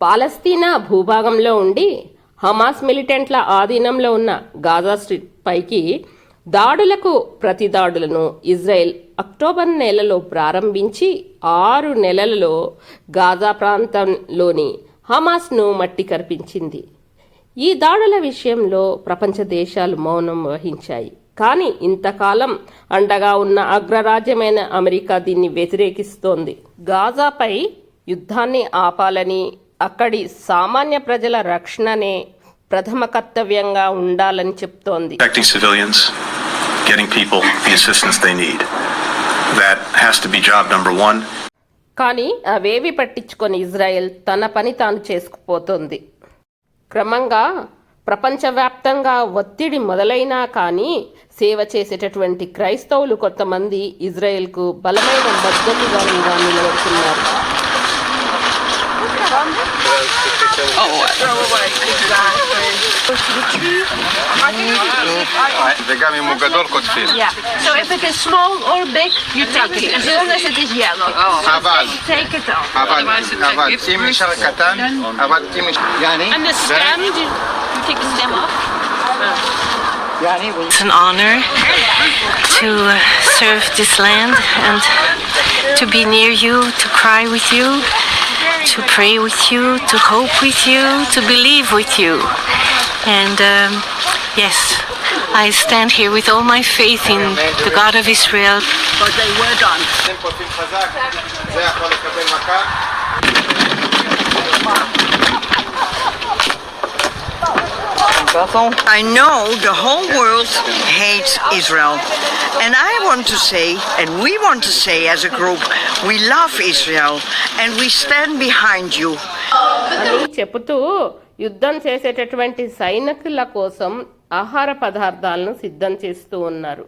పాలస్తీనా భూభాగంలో ఉండి హమాస్ మిలిటెంట్ల ఆధీనంలో ఉన్న గాజా స్ట్రిప్ పైకి దాడులకు ప్రతిదాడులను ఇజ్రాయెల్ అక్టోబర్ నెలలో ప్రారంభించి ఆరు నెలలలో గాజా ప్రాంతంలోని హమాస్ను మట్టి కరిపించింది. ఈ దాడుల విషయంలో ప్రపంచ దేశాలు మౌనం వహించాయి. కానీ ఇంతకాలం అండగా ఉన్న అగ్రరాజ్యమైన అమెరికా దీన్ని వ్యతిరేకిస్తోంది. గాజాపై యుద్ధాన్ని ఆపాలని అక్కడి సామాన్య ప్రజల రక్షణనే ప్రథమ కర్తవ్యంగా ఉండాలని చెప్తోంది. కానీ అవేవి పట్టించుకొని ఇజ్రాయెల్ తన పని తాను చేసుకుపోతోంది. క్రమంగా ప్రపంచవ్యాప్తంగా ఒత్తిడి మొదలైనా కానీ సేవ చేసేటటువంటి క్రైస్తవులు కొంతమంది ఇజ్రాయెల్కు బలమైన మద్దతుగా నిలబడుతున్నారు. וגם אם הוא גדול קוטפים. Yeah. So if it is small or big, you take it. As long as it is yellow. אבל, Take it off. אבל, אבל אם נשאר קטן, אבל אם נשאר... יעני, And the stem, do you, you take the stem off? It's an honor to uh, serve this land and to be near you, to cry with you, to pray with you, to hope with you, to believe with you. And um, yes, I stand here with all my faith in the God of Israel. But they were done. Bethel. I know the whole world hates Israel. And I want to say, and we want to say as a group, we love Israel and we stand behind you. యుద్ధం చేసేటటువంటి సైనికుల కోసం ఆహార పదార్థాలను సిద్ధం చేస్తూ ఉన్నారు